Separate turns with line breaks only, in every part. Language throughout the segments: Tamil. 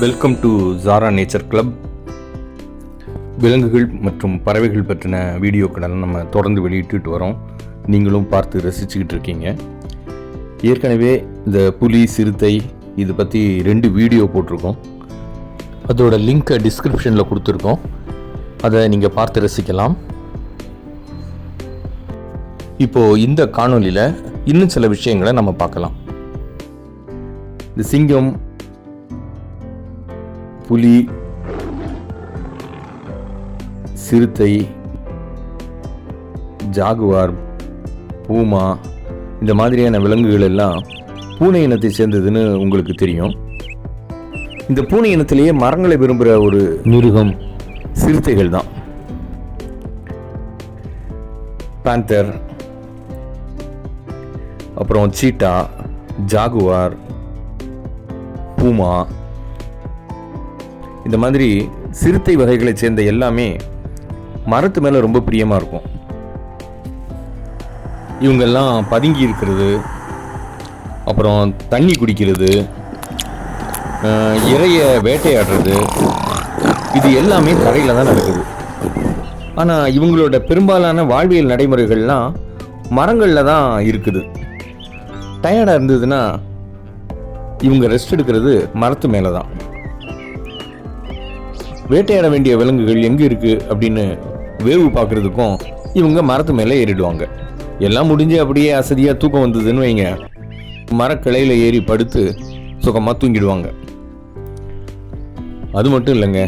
Welcome to Zara nature club விலங்குகள் மற்றும் பறவைகள் பற்றின வீடியோக்களெல்லாம் நம்ம தொடர்ந்து வெளியிட்டு வரோம். நீங்களும் பார்த்து ரசிச்சுக்கிட்டு இருக்கீங்க. ஏற்கனவே இந்த புலி சிறுத்தை இது பற்றி ரெண்டு வீடியோ போட்டிருக்கோம். அதோட லிங்க்கை டிஸ்கிரிப்ஷனில் கொடுத்துருக்கோம். அதை நீங்கள் பார்த்து ரசிக்கலாம். இப்போது இந்த காணொளியில் இன்னும் சில விஷயங்களை நம்ம பார்க்கலாம். இந்த சிங்கம் புலி சிறுத்தை ஜாகுவார் பூமா இந்த மாதிரியான விலங்குகள் எல்லாம் பூனை இனத்தை சேர்ந்ததுன்னு உங்களுக்கு தெரியும். இந்த பூனை இனத்திலேயே மரங்களை விரும்புகிற ஒரு மிருகம் சிறுத்தைகள் தான். பேந்தர் அப்புறம் சீட்டா ஜாகுவார் பூமா இந்த மாதிரி சிறுத்தை வகைகளை சேர்ந்த எல்லாமே மரத்து மேலே ரொம்ப பிரியமாக இருக்கும். இவங்கெல்லாம் பதுங்கி இருக்கிறது அப்புறம் தண்ணி குடிக்கிறது இறைய வேட்டையாடுறது இது எல்லாமே தரையில் தான் நடக்குது. ஆனால் இவங்களோட பெரும்பாலான வாழ்வியல் நடைமுறைகள்லாம் மரங்களில் தான் இருக்குது. டயர்டாக இருந்ததுன்னா இவங்க ரெஸ்ட் எடுக்கிறது மரத்து மேலே தான். வேட்டையாட வேண்டிய விலங்குகள் எங்கே இருக்குது அப்படின்னு வேவு பார்க்குறதுக்கும் இவங்க மரத்து மேலே ஏறிடுவாங்க. எல்லாம் முடிஞ்சு அப்படியே அசதியாக தூக்கம் வந்ததுன்னு வைங்க. மரக்கிளையில் ஏறி படுத்து சுகமாக தூங்கிடுவாங்க. அது மட்டும் இல்லைங்க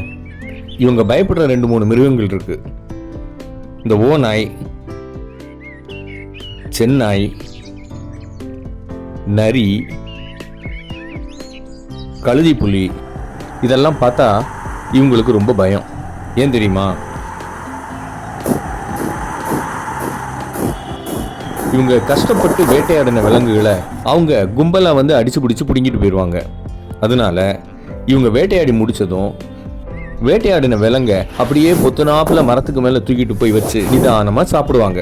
இவங்க பயப்படுற ரெண்டு மூணு மிருகங்கள் இருக்குது இந்த ஓநாய் சென்னாய் நரி கழுதி புலி இதெல்லாம் பார்த்தா இவங்களுக்கு ரொம்ப பயம். ஏன் தெரியுமா? இவங்க கஷ்டப்பட்டு வேட்டையாடின விலங்குகளை அவங்க கும்பலாக வந்து அடிச்சு பிடிச்சி பிடுங்கிட்டு போயிடுவாங்க அதனால இவங்க வேட்டையாடி முடிச்சதும் வேட்டையாடின விலங்க அப்படியே பொத்துனாப்புல மரத்துக்கு மேலே தூக்கிட்டு போய் வச்சு நிதானமாக சாப்பிடுவாங்க.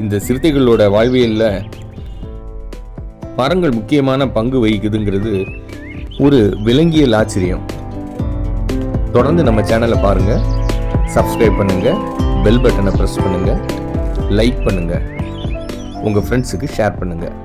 இந்த சிறுத்தைகளோட வாழ்வியலில் மரங்கள் முக்கியமான பங்கு வகிக்குதுங்கிறது ஒரு விலங்கியல் ஆச்சரியம். தொடர்ந்து நம்ம சேனலை பாருங்கள் சப்ஸ்கிரைப் பண்ணுங்கள் பெல் பட்டனை ப்ரெஸ் பண்ணுங்கள் லைக் பண்ணுங்கள் உங்கள் ஃப்ரெண்ட்ஸுக்கு ஷேர் பண்ணுங்கள்